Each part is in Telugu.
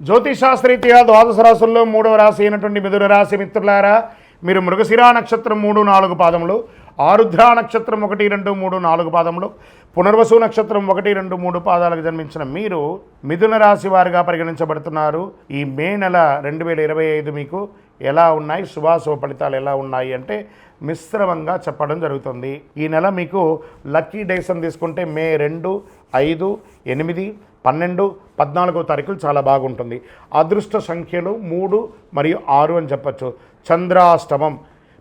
జ్యోతిషాస్త్రీత్యా ద్వాదశ రాశుల్లో మూడవ రాశి అయినటువంటి మిథున రాశి మిత్రులారా మీరు మృగశిరా నక్షత్రం మూడు నాలుగు పాదములు ఆరుద్ర నక్షత్రం ఒకటి రెండు మూడు నాలుగు పాదములు పునర్వసు నక్షత్రం ఒకటి రెండు మూడు పాదాలకు జన్మించిన మీరు మిథున రాశి వారిగా పరిగణించబడుతున్నారు. ఈ మే నెల రెండు వేల ఇరవై ఐదు మీకు ఎలా ఉన్నాయి? శుభాశుభ ఫలితాలు ఎలా ఉన్నాయి అంటే మిశ్రమంగా చెప్పడం జరుగుతుంది. ఈ నెల మీకు లక్కీ డేస్ అని తీసుకుంటే మే రెండు ఐదు ఎనిమిది పన్నెండు పద్నాలుగో తారీఖులు చాలా బాగుంటుంది. అదృష్ట సంఖ్యలు మూడు మరియు ఆరు అని చెప్పచ్చు. చంద్రాష్టమం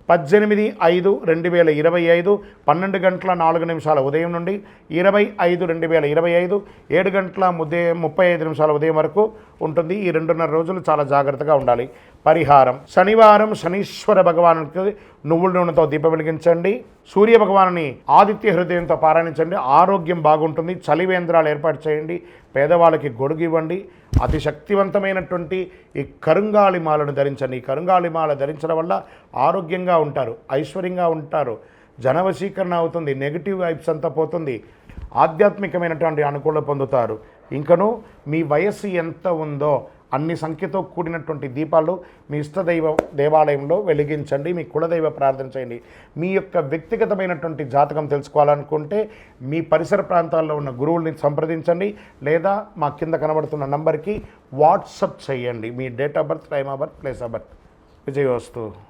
పద్దెనిమిది ఐదు రెండు వేల ఇరవై ఐదు పన్నెండు గంటల నాలుగు నిమిషాల ఉదయం నుండి ఇరవై ఐదు రెండు వేల ఇరవై ఐదు ఏడు గంటల ఉదయం ముప్పై ఐదు నిమిషాల ఉదయం వరకు ఉంటుంది. ఈ రెండున్నర రోజులు చాలా జాగ్రత్తగా ఉండాలి. పరిహారం. శనివారం శనీశ్వర భగవానుడికి నువ్వుల నూనెతో దీపం వెలిగించండి. సూర్య భగవానుని ఆదిత్య హృదయంతో పారాయణించండి. ఆరోగ్యం బాగుంటుంది. చలివేంద్రాలు ఏర్పాటు చేయండి. పేదవాళ్ళకి గొడుగు ఇవ్వండి. అతి శక్తివంతమైనటువంటి ఈ కరుంగాళి మాలను ధరించండి. ఈ కరుంగాళి మాల ధరించడం వల్ల ఆరోగ్యంగా ఉంటారు ఐశ్వర్యంగా ఉంటారు. జనవశీకరణ అవుతుంది. నెగిటివ్ వైబ్స్ అంతా పోతుంది. ఆధ్యాత్మికమైనటువంటి అనుకూల పొందుతారు. ఇంకను మీ వయస్సు ఎంత ఉందో అన్ని సంఖ్యతో కూడినటువంటి దీపాలు మీ ఇష్టదైవ దేవాలయంలో వెలిగించండి మీ కులదైవ ప్రార్థన చేయండి. మీ యొక్క వ్యక్తిగతమైనటువంటి జాతకం తెలుసుకోవాలనుకుంటే మీ పరిసర ప్రాంతాల్లో ఉన్న గురువుల్ని సంప్రదించండి లేదా మా కింద కనబడుతున్న నంబర్కి వాట్సప్ చేయండి. మీ date of birth time of birth place of birth. విజయవస్తు.